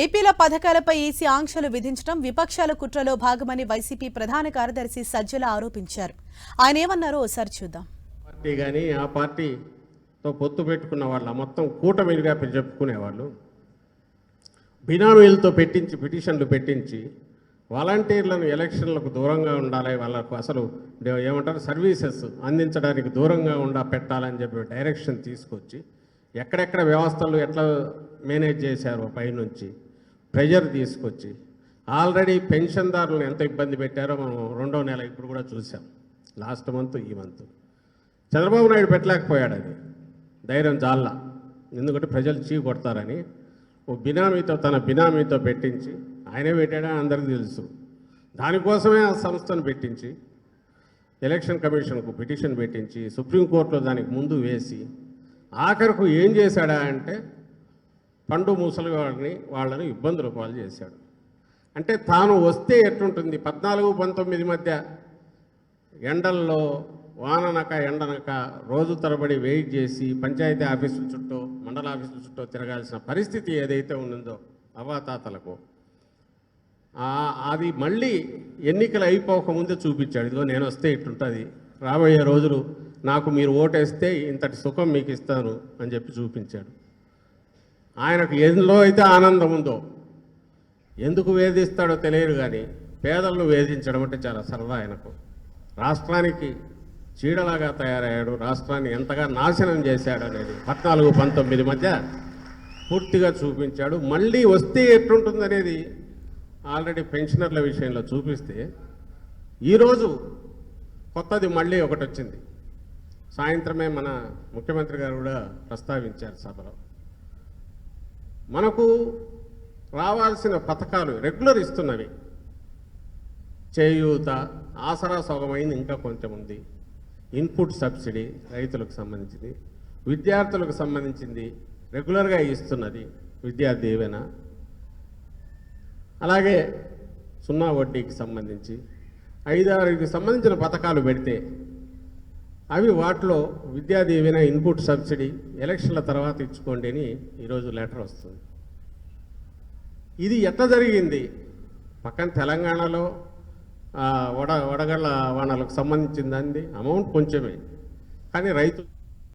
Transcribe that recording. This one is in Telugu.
ఏపీలో పథకాలపై ఈసీ ఆంక్షలు విధించడం విపక్షాల కుట్రలో భాగమని వైసీపీ ప్రధాన కార్యదర్శి సజ్జల ఆరోపించారు. ఆయన ఏమన్నారో ఒకసారి చూద్దాం. పార్టీ కానీ ఆ పార్టీతో పొత్తు పెట్టుకున్న వాళ్ళ మొత్తం కూటమిలుగా చెప్పుకునేవాళ్ళు. బినామీలతో పెట్టించి పిటిషన్లు పెట్టించి వాలంటీర్లను ఎలక్షన్లకు దూరంగా ఉండాలి వాళ్ళకు అసలు ఏమంటారు సర్వీసెస్ అందించడానికి దూరంగా ఉండా పెట్టాలని చెప్పి డైరెక్షన్ తీసుకొచ్చి ఎక్కడెక్కడ వ్యవస్థలు ఎట్లా మేనేజ్ చేశారో పైనుంచి ప్రెజర్ తీసుకొచ్చి ఆల్రెడీ పెన్షన్దారులను ఎంత ఇబ్బంది పెట్టారో మనం రెండో నెల ఇప్పుడు కూడా చూసాం లాస్ట్ మంత్ ఈ మంత్. చంద్రబాబు నాయుడు పెట్టలేకపోయాడు అది. ధైర్యం జాల్లా. ఎందుకంటే ప్రజలు చీ కొడతారని ఓ బినామీతో తన బినామీతో పెట్టించి ఆయనే పెట్టాడని అందరికీ తెలుసు. దానికోసమే ఆ సంస్థను పెట్టించి ఎలక్షన్ కమిషన్కు పిటిషన్ పెట్టించి సుప్రీంకోర్టులో దానికి ముందు వేసి ఆఖరకు ఏం చేశాడా అంటే పండు ముసలి వాళ్ళని వాళ్ళని ఇబ్బందులు పాలు చేశాడు. అంటే తాను వస్తే ఎట్లుంటుంది? పద్నాలుగు పంతొమ్మిది మధ్య ఎండల్లో వాననక ఎండనక రోజు తరబడి వెయిట్ చేసి పంచాయతీ ఆఫీసుల చుట్టూ మండల ఆఫీసుల చుట్టూ తిరగాల్సిన పరిస్థితి ఏదైతే ఉందో అవాతాతలకు అది మళ్ళీ ఎన్నికలు అయిపోకముందే చూపించాడు. ఇదిగో నేను వస్తే ఇట్లుంటుంది. రాబోయే రోజులు నాకు మీరు ఓటేస్తే ఇంతటి సుఖం మీకు ఇస్తాను అని చెప్పి చూపించాడు. ఆయనకు ఎందులో అయితే ఆనందం ఉందో ఎందుకు వేధిస్తాడో తెలియదు కానీ పేదలను వేధించడం అంటే చాలా సరదా ఆయనకు. రాష్ట్రానికి చీడలాగా తయారయ్యాడు రాష్ట్రాన్ని ఎంతగా నాశనం చేశాడు అనేది పద్నాలుగు పంతొమ్మిది మధ్య పూర్తిగా చూపించాడు. మళ్ళీ వస్తే ఎట్లుంటుందనేది ఆల్రెడీ పెన్షనర్ల విషయంలో చూపిస్తే ఈరోజు కొత్తది మళ్ళీ ఒకటి వచ్చింది సాయంత్రమే మన ముఖ్యమంత్రి గారు కూడా ప్రస్తావించారు సభలో. మనకు రావాల్సిన పథకాలు రెగ్యులర్ ఇస్తున్నవి. చేయూత ఆసరా సొగమైంది ఇంకా కొంచెం ఉంది. ఇన్పుట్ సబ్సిడీ రైతులకు సంబంధించింది. విద్యార్థులకు సంబంధించింది రెగ్యులర్గా ఇస్తున్నది విద్యా దీవెన అలాగే సున్నా వడ్డీకి సంబంధించి ఐదారుకి సంబంధించిన పథకాలు పెడితే అవి వాటిలో విద్యా దీవెన ఇన్పుట్ సబ్సిడీ ఎలక్షన్ల తర్వాత ఇచ్చుకోండి అని ఈరోజు లెటర్ వస్తుంది. ఇది ఎంత జరిగింది? పక్కన తెలంగాణలో వడ వడగళ్ళ వానలకు సంబంధించిందండి. అమౌంట్ కొంచెమే. కానీ రైతు